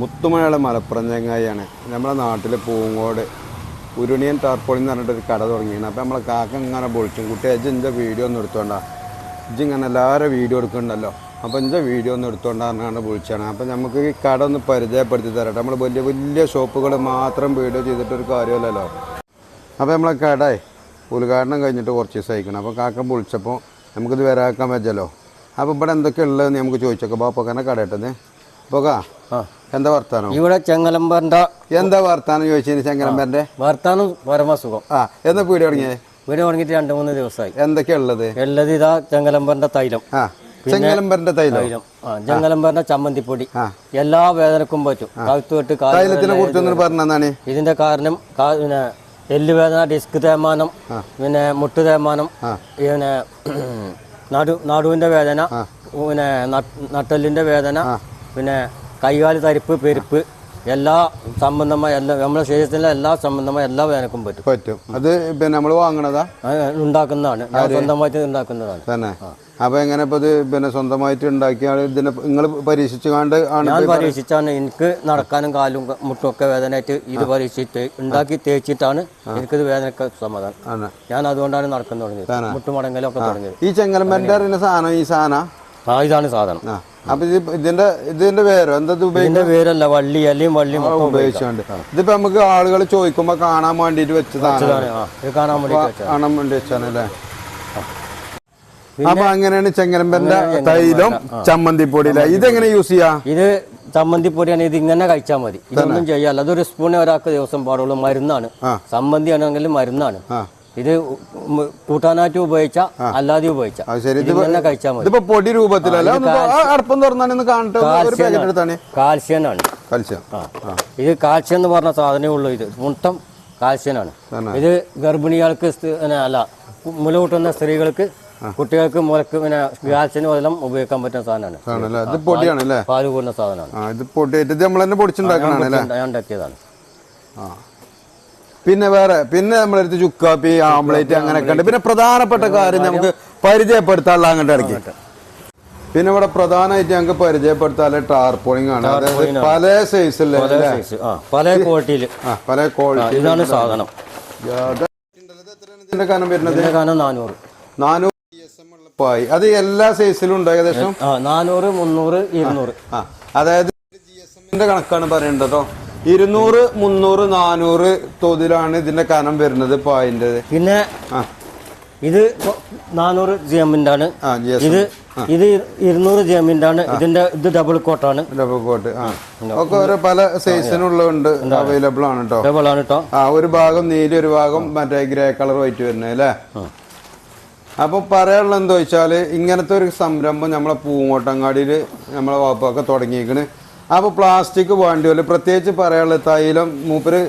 മുത്തുമലയാള മലപ്പുറം ചങ്ങായിയാണ് നമ്മുടെ നാട്ടിൽ പൂങ്കോട് ഉരുണിയൻ ടാർപ്പോളി എന്ന് പറഞ്ഞിട്ട് ഒരു കട തുടങ്ങിയാണ് അപ്പോൾ നമ്മളെ കാക്ക ഇങ്ങനെ പൊളിച്ചും കുട്ടി അജ്ജ് എന്റെ വീഡിയോ ഒന്നും എടുത്തോണ്ടാ? ഇജ്ജ് ഇങ്ങനെ എല്ലാവരും വീഡിയോ എടുക്കുന്നുണ്ടല്ലോ അപ്പോൾ എന്റെ വീഡിയോ ഒന്നും എടുത്തോണ്ടാണ് വിളിച്ചാണ്. അപ്പോൾ നമുക്ക് ഈ കട ഒന്ന് പരിചയപ്പെടുത്തി തരട്ടെ. നമ്മൾ വലിയ വലിയ ഷോപ്പുകൾ മാത്രം വീഡിയോ ചെയ്തിട്ടൊരു കാര്യമല്ലല്ലോ. അപ്പോൾ നമ്മളെ കട ഉദ്ഘാടനം കഴിഞ്ഞിട്ട് കുറച്ച് ദിവസം അയക്കണം അപ്പോൾ കാക്ക വിളിച്ചപ്പോൾ നമുക്കിത് വരാക്കാൻ പറ്റല്ലോ. അപ്പോൾ ഇവിടെ എന്തൊക്കെ ഉള്ളതെന്ന് നമുക്ക് ചോദിച്ചോക്കാം. അപ്പോൾ പൊക്കാനെ കടയിട്ടത് അപ്പോൾ ആ. എന്താ വർത്താനം? ഇവിടെ ചെങ്ങലമ്പറിന്റെ എന്താ വർത്താനം ചോദിച്ചതിന് ചെങ്ങലമ്പന്റെ വർത്താനം പരമസുഖം ആ എന്നാ പീടി തുടങ്ങിയത് വീട് തുടങ്ങിയിട്ട് രണ്ട് മൂന്ന് ദിവസമായി. എന്തൊക്കെയാ ഉള്ളത്? ഉള്ളത് ഇതാ ചെങ്ങലമ്പറിന്റെ തൈലം. ആ ചെങ്ങലമ്പന്റെ തൈലോ? ചെങ്ങലമ്പറിന്റെ ചമ്മന്തിപ്പൊടി. എല്ലാ വേദനക്കും പറ്റും. കഴുത്ത് തൊട്ട് കാൽ തൈലത്തിനെ വരെ കുറിച്ചൊന്നും പറഞ്ഞതാണ് ഇതിന്റെ കാരണം എല്ല് പിന്നെ എല്ലുവേദന ഡിസ്ക് തേമാനം പിന്നെ മുട്ട് തേമാനം പിന്നെ നടു നടുവിന്റെ വേദന പിന്നെ നട്ടലിന്റെ നട്ടെല്ലിന്റെ വേദന പിന്നെ കൈകാൽ തരിപ്പ് പെരുപ്പ് എല്ലാ സംബന്ധമായ എല്ലാ നമ്മുടെ ശരീരത്തിലെ എല്ലാ സംബന്ധമായ എല്ലാ വേനക്കും പറ്റും. പറ്റും. അത് പിന്നെ നമ്മൾ വാങ്ങണതാ? അത് ഉണ്ടാക്കുന്നതാണ്. ഞാൻ സ്വന്തമായിട്ട് ഉണ്ടാക്കുന്നതാണ്. തന്നെ. അപ്പൊ എങ്ങനെ ഇപ്പൊ ഇത് പിന്നെ സ്വന്തമായിട്ട് ഉണ്ടാക്കിയ ഇതിനെ നിങ്ങൾ പരീക്ഷിച്ചു കണ്ട് ആണ് ഞാൻ പരീക്ഷിച്ചാണ്. എനിക്ക് നടക്കാനും കാലും മുട്ടൊക്കെ മുട്ടും ഒക്കെ വേദനയായിട്ട് ഇത് പരീക്ഷിച്ച് ഉണ്ടാക്കി തേച്ചിട്ടാണ് എനിക്കിത് വേദനയൊക്കെ സമാധാനം. ആണ്. ഞാൻ അതുകൊണ്ടാണ് നടക്കുന്നത് തുടങ്ങിയത്. മുട്ടുമടങ്ങലൊക്കെ തുടങ്ങിയത്. ഈ അറിയുന്ന സാധനം ഈ സാധന? ആ ഇതാണ് സാധനം. അപ്പൊ ഇത് ഇതിന്റെ ഇതിന്റെ പേരോ? എന്താ ഇതിന്റെ പേരല്ല വള്ളി അല്ലിയും വള്ളി ഉപയോഗിച്ചുകൊണ്ട് ഇതിപ്പോ നമുക്ക് ആളുകൾ ചോദിക്കുമ്പോ കാണാൻ വേണ്ടിട്ട് വെച്ചതാണ്. കാണാൻ വേണ്ടി കാണാൻ വേണ്ടി വെച്ചാണ് അല്ലേ? അപ്പൊ അങ്ങനെയാണ് ചെങ്ങലമ്പന്റെ തൈലം ചമ്മന്തിപ്പൊടിയില. ഇതെങ്ങനെ യൂസ് ചെയ്യാ? ഇത് ചമ്മന്തിപ്പൊടിയാണ് ഇത് ഇങ്ങനെ കഴിച്ചാൽ മതി. ഇതൊന്നും ചെയ്യാല്ല. അതൊരു സ്പൂണേ ഒരാൾക്ക് ദിവസം പാടുള്ളൂ. മരുന്നാണ്. ആ. ചമ്മന്തി ആണെങ്കിലും മരുന്നാണ് ഇത് കൂട്ടാനായിട്ട് ഉപയോഗിച്ച അല്ലാതെ ഉപയോഗിച്ച. കഴിച്ചാൽ മതി. പൊടി രൂപത്തിലല്ല? അടുപ്പം തുറന്നാണ് കാൽസ്യനാണ് കൽസ്യം ഇത് കാൽസ്യം എന്ന് പറഞ്ഞ സാധനമേ ഉള്ളൂ ഇത്. മുട്ടം കാൽസ്യനാണ്. ഇത് ഗർഭിണികൾക്ക് അല്ല മുല കൂട്ടുന്ന സ്ത്രീകൾക്ക് കുട്ടികൾക്ക് മുലക്ക് പിന്നെ ഗ്യാസിന് എല്ലാം ഉപയോഗിക്കാൻ പറ്റുന്ന സാധനമാണ്. ഇത് പൊടിയാണ് പാൽ കൂടുന്ന സാധനമാണ്. ഇത് പൊടിയായിട്ട് നമ്മൾ തന്നെ ഞാൻ ഉണ്ടാക്കിയതാണ്. ആ. പിന്നെ വേറെ പിന്നെ നമ്മളെടുത്ത് ചുക്കാപ്പി ആംപ്ലേറ്റ് അങ്ങനെയൊക്കെ ഉണ്ട്. പിന്നെ പ്രധാനപ്പെട്ട കാര്യം നമുക്ക് പരിചയപ്പെടുത്താനുള്ള അങ്ങോട്ട് ഇടയ്ക്ക്. പിന്നെ ഇവിടെ പ്രധാനമായിട്ട് ഞങ്ങൾക്ക് പരിചയപ്പെടുത്താൽ ടാർപോളിംഗ് ആണ്. അതായത് പല സൈസിലെ പല ക്വാളിറ്റിയിൽ പല ക്വാളിറ്റി ഇതാണ് സാധനം. ഇതിന്റെ കനം വരുന്നത്? കാനം നാനൂറ്. നാനൂറ് പായി. അത് എല്ലാ സൈസിലും ഉണ്ട് ഏകദേശം? നാനൂറ് മുന്നൂറ് ഇരുന്നൂറ്. അതായത് ജി എസ് എമ്മിന്റെ കണക്കാണ് പറയേണ്ടത് കേട്ടോ ഇരുന്നൂറ് മുന്നൂറ് നാനൂറ് തോതിലാണ് ഇതിന്റെ കനം വരുന്നത് പായിന്റെ പിന്നെ ഇത് നാനൂറ് ജി എമ്മിന്റെ ആണ് ഇത് ഇത് ഇരുന്നൂറ് ജി എമ്മിന്റെ ആണ് ഇതിന്റെ ഇത് ഡബിൾ കോട്ട് ആണ്. ഡബിൾ കോട്ട് ഒക്കെ ഓരോ പല സൈസിനുള്ളതുണ്ട് അവൈലബിൾ ആണ് കേട്ടോ ഡബിൾ ആണ് കേട്ടോ ആ ഒരു ഭാഗം നീല ഒരു ഭാഗം മറ്റേ ഗ്രേ കളർ വൈറ്റ് വരുന്നത് അല്ലേ? അപ്പോൾ പറയാനുള്ളത് എന്താ വെച്ചാൽ ഇങ്ങനത്തെ ഒരു സംരംഭം നമ്മളെ പൂങ്ങോട്ടങ്ങാടിയിൽ നമ്മളെ വാപ്പൊക്കെ തുടങ്ങിയിരിക്കണ് അപ്പോൾ പ്ലാസ്റ്റിക് വേണ്ടി വരും. പ്രത്യേകിച്ച് പറയാനുള്ള തൈലം. മൂപ്പര്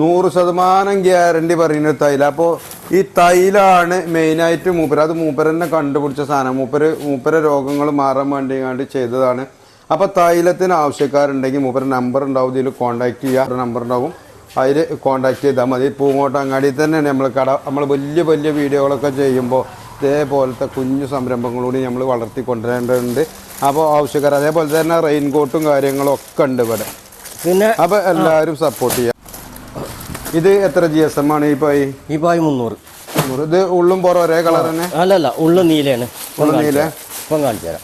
നൂറ് ശതമാനം ഗ്യാരണ്ടി പറയുന്ന തൈലം. അപ്പോൾ ഈ തൈലാണ് മെയിനായിട്ട് മൂപ്പര് അത് മൂപ്പരനെ കണ്ടുപിടിച്ച സാധനം. മൂപ്പര് മൂപ്പര രോഗങ്ങൾ മാറാൻ വേണ്ടി കണ്ടി ചെയ്തതാണ്. അപ്പോൾ തൈലത്തിന് ആവശ്യക്കാരുണ്ടെങ്കിൽ മൂപ്പര നമ്പർ ഉണ്ടാവും ഇതിൽ കോൺടാക്ട് ചെയ്യുക നമ്പർ ഉണ്ടാവും അതിൽ കോൺടാക്ട് ചെയ്താൽ മതി. പൂങ്ങോട്ടങ്ങാടി തന്നെ നമ്മൾ കട നമ്മൾ വലിയ വലിയ വീഡിയോകളൊക്കെ ചെയ്യുമ്പോൾ ഇതേപോലത്തെ കുഞ്ഞു സംരംഭങ്ങളൂടി നമ്മൾ വളർത്തി കൊണ്ടുവരേണ്ടതുണ്ട് അപ്പോൾ ആവശ്യക്കാർ അതേപോലെ തന്നെ റെയിൻകോട്ടും കാര്യങ്ങളും ഒക്കെ ഉണ്ട് ഇവിടെ. പിന്നെ അപ്പോൾ എല്ലാവരും സപ്പോർട്ട് ചെയ്യാം. ഇത് എത്ര ജി എസ് എം ആണ് ഈ പൈ ഈ പായ് മുന്നൂറ്. ഇത് ഉള്ളും പുറം ഒരേ കളർ തന്നെ? അല്ലല്ല ഉള്ളു നീലയാണ്. ഉള്ളു നീല? ഇപ്പം കാണിച്ചു തരാം.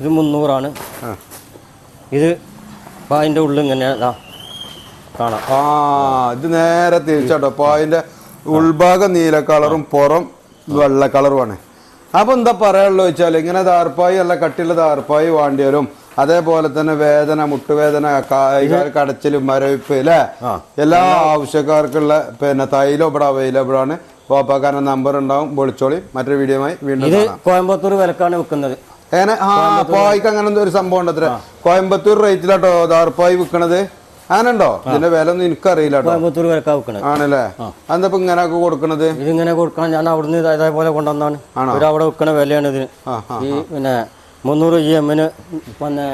ഇത് മുന്നൂറാണ്. ഇത് പായിന്റെ ഉള്ളിൽ ഇങ്ങനെ കാണാം. ആ ഇത് നേരെ തിരിച്ചാട്ടോ. പായിന്റെ ഉൾഭാഗം നീല കളറും പുറം വെള്ള കളറുമാണ് അപ്പോൾ എന്താ പറയാനുള്ളത് വെച്ചാൽ ഇങ്ങനെ താർപ്പായി അല്ല കട്ടിയുള്ള താർപ്പായി വേണ്ടി വരും അതേപോലെ തന്നെ വേദന മുട്ടുവേദന കടച്ചിലും മരവിപ്പ് അല്ലേ എല്ലാ ആവശ്യക്കാർക്കുള്ള പിന്നെ തൈലം ഇവിടെ അവൈലബിൾ ആണ്. പോപ്പാക്കാരൻ നമ്പർ ഉണ്ടാവും. വിളിച്ചോളി. മറ്റൊരു വീഡിയോയുമായി വീണ്ടും കോയമ്പത്തൂർ വിലക്കാണ് വിൽക്കുന്നത്. അങ്ങനെ ആ പായ്ക്ക് അങ്ങനെ എന്തോ ഒരു സംഭവം ഉണ്ട് അത്ര കോയമ്പത്തൂർ റേറ്റിലാട്ടോ താർപ്പായി വിൽക്കണത്? അങ്ങനെ ഉണ്ടോ ഇതിന്റെ വില ഒന്നും എനിക്കറിയില്ല കോയമ്പത്തൂർ വിലക്കാ ആണല്ലേ? എന്താ ഇങ്ങനെ കൊടുക്കണത്? ഇതിങ്ങനെ കൊടുക്കണം. ഞാൻ അവിടുന്ന് ഇത് ഇതേപോലെ കൊണ്ടുവന്നാണ്? അവിടെ വെക്കണ വിലയാണ് ഇതിന് ഈ പിന്നെ മുന്നൂറ് ജി എമ്മിന് പിന്നെ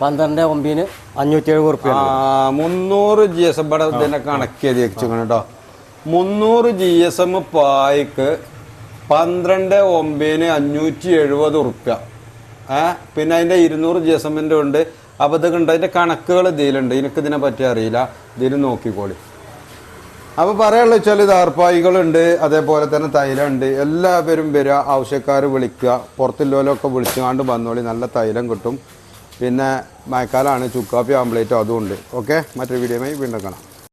പന്ത്രണ്ട് ഒമ്പതിന് അഞ്ഞൂറ്റി എഴുപത് ആ റുപ്യാണ് മുന്നൂറ് ജി എസ് എം ഇവിടെ ഇതിനെ കണക്കിയത് വെച്ചിരിക്കണം കേട്ടോ. മുന്നൂറ് ജി എസ് എം പായ്ക്ക് പന്ത്രണ്ട് ഒമ്പതിന് അഞ്ഞൂറ്റി എഴുപത് ഉറുപ്യ ഏ പിന്നെ അതിന്റെ ഇരുന്നൂറ് ജി എസ് എമ്മിന്റെ ഉണ്ട്. അപ്പോൾ ഇതൊക്കെ ഉണ്ട്. അതിന്റെ കണക്കുകൾ ഇതിലുണ്ട്. എനിക്ക് ഇതിനെ പറ്റി അറിയില്ല. ഇതിന് നോക്കിക്കോളി. അപ്പോൾ പറയാനുള്ള വെച്ചാൽ ഇത് ആർപ്പായികളുണ്ട്. അതേപോലെ തന്നെ തൈലമുണ്ട്. എല്ലാവരും വരിക ആവശ്യക്കാർ വിളിക്കുക. പുറത്തുള്ളവരൊക്കെ വിളിച്ചുകൊണ്ട് വന്നോളി. നല്ല തൈലം കിട്ടും. പിന്നെ മഴക്കാലമാണ് ചുക്കാപ്പി ആംപ്ലേറ്റും അതും ഉണ്ട്. ഓക്കെ? മറ്റൊരു വീഡിയോയുമായി വീണ്ടും കാണാം.